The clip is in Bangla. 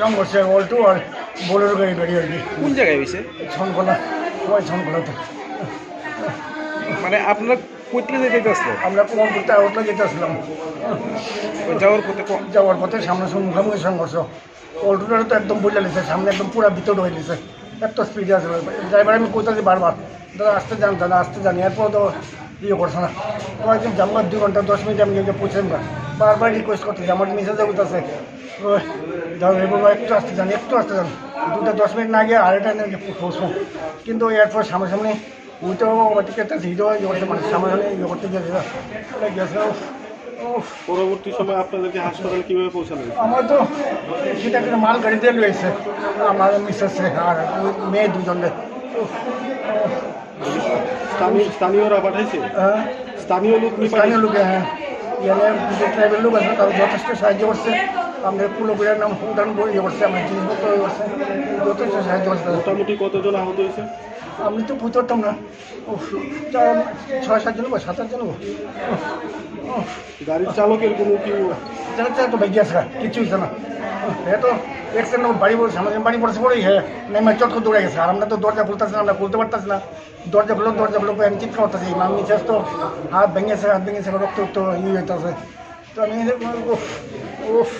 সংঘর্ষে অল্টো আর বোলেরো গাড়ি গাড়ি আর কি কোন জায়গায় হয়েছে? ছনকলা সবাই ছনকলাতে মানে আপনারা কোথা যেতে আসলো আমরা কোমর করতে আউটলা যেতে আসলাম যাওয়ার পথে যাওয়ার পথে সামনে মুখোমুখি সংঘর্ষ। অল্টোটা তো একদম বইলে নিছে সামনে একদম পুরো ভিতর হয়ে নিছে। এত স্পিডে আছে। ড্রাইভার আমি কোথাতে বারবার। দাদা আসতে যান দাদা আসতে যান। এরপর তো ইয়ে করছে না। কয়েকদিন জামা দুই ঘণ্টা দশ মিনিট আমি না বারবার রিকোয়েস্ট করতেছি আমার মেসেজ বাবা একটু আসতে যান একটু আসতে যান। দুটা দশ মিনিট না গিয়ে আড়াইটা নিয়ে পৌঁছবো কিন্তু এরপর সামনাসামনি উইটাও ওদিকে একটা মানে সামনাসামনি ইয়ে করতে গেছে উফ পরবর্তী সময় আপনাদেরকে হাসপাতালে কীভাবে পৌঁছানো আমার তো সেটা একটা মাল গাড়িতে রয়েছে আমার মিসেস আর মেয়ে দুজনে স্থানীয়রা পাঠাইছে? হ্যাঁ, স্থানীয় লোক নিয়ে স্থানীয় লোকে হ্যাঁ। ইয়ানে যে ট্রাইবেল লোক আছে তারা যথেষ্ট সাহায্য করছে। আমাদের পুরোপুরের নাম করে ইয়ে করছে আমার জিনিসপত্র ইয়ে করছে। যথেষ্ট সাহায্য করছে। মোটামুটি কতজন আহত হয়েছে? আমি তো বুঝতাম না। চার- ছয় সাতজন বা সাত আটজন গাড়ির চালকের কোনো কি জানা যায় তো বেগে আছে কিছু হচ্ছে না। হ্যাঁ তো অ্যাক্সিডেন্ট বাড়ি পড়েছে আমাদের বাড়ি পড়েছে পড়েই হ্যাঁ নেমে চট করে দৌড়ে গেছে আর আমরা তো দরজা খুলতেছি না আমরা খুলতে পারতেছি না দরজা খুলো দরজা খুলো আমি চিৎকার করতেছি মাম নিচে তো হাত ভেঙেছে হাত ভেঙেছে রক্ত রক্ত ইয়ে হইতেছে তো আমি উফ উফ